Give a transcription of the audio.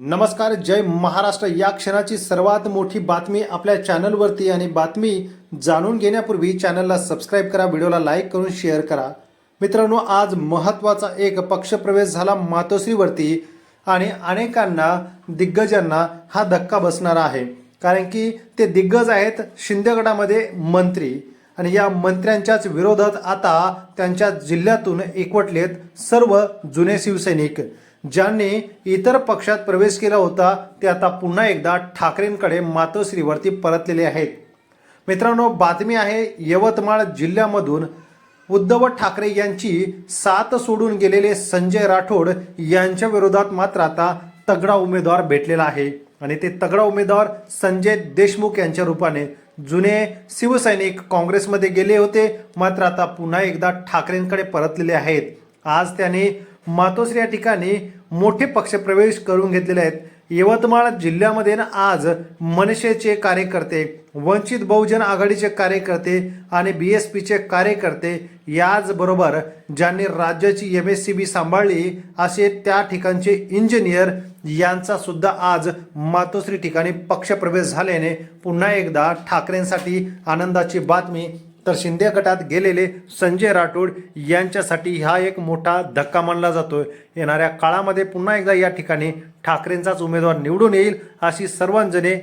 नमस्कार जय महाराष्ट्र. या क्षणाची सर्वात मोठी बातमी आपल्या चॅनलवरती आणि बातमी जाणून घेण्यापूर्वी चॅनलला सबस्क्राईब करा व्हिडिओला लाईक करून शेअर करा. मित्रांनो आज महत्त्वाचा एक पक्षप्रवेश झाला मातोश्रीवरती आणि अनेकांना दिग्गजांना हा धक्का बसणार आहे. कारण की ते दिग्गज आहेत शिंदे गटामध्ये मंत्री. आणि या मंत्र्यांच्याच विरोधात आता त्यांच्या जिल्ह्यातून एकवटलेत सर्व जुने शिवसैनिक. ज्यांनी इतर पक्षात प्रवेश केला होता ते आता पुन्हा एकदा ठाकरेंकडे मातोश्रीवरती परतलेले आहेत. मित्रांनो बातमी आहे यवतमाळ जिल्ह्यामधून उद्धव ठाकरे यांची साथ सोडून गेलेले संजय राठोड यांच्या विरोधात मात्र आता तगडा उमेदवार भेटलेला आहे. आणि ते तगडा उमेदवार संजय देशमुख यांच्या रूपाने जुने शिवसैनिक काँग्रेसमध्ये गेले होते. मात्र आता पुन्हा एकदा ठाकरेंकडे परतलेले आहेत. आज त्यांनी मातोश्री या ठिकाणी मोठे पक्षप्रवेश करून घेतलेले आहेत. यवतमाळ जिल्ह्यामध्ये ना आज मनसेचे कार्यकर्ते वंचित बहुजन आघाडीचे कार्यकर्ते आणि बी एस पीचे कार्यकर्ते याचबरोबर ज्यांनी राज्याची एम एस सी बी सांभाळली असे त्या ठिकाणचे इंजिनियर यांचा सुद्धा आज मातोश्री ठिकाणी पक्षप्रवेश झाल्याने पुन्हा एकदा ठाकरेंसाठी आनंदाची बातमी तर शिंदे गटात गेलेले संजय राठोड यांच्यासाठी हा एक मोठा धक्का मानला जातोय. येणाऱ्या काळामध्ये पुन्हा एकदा या ठिकाणी ठाकरेंचाच उमेदवार निवडून येईल अशी सर्वांजणे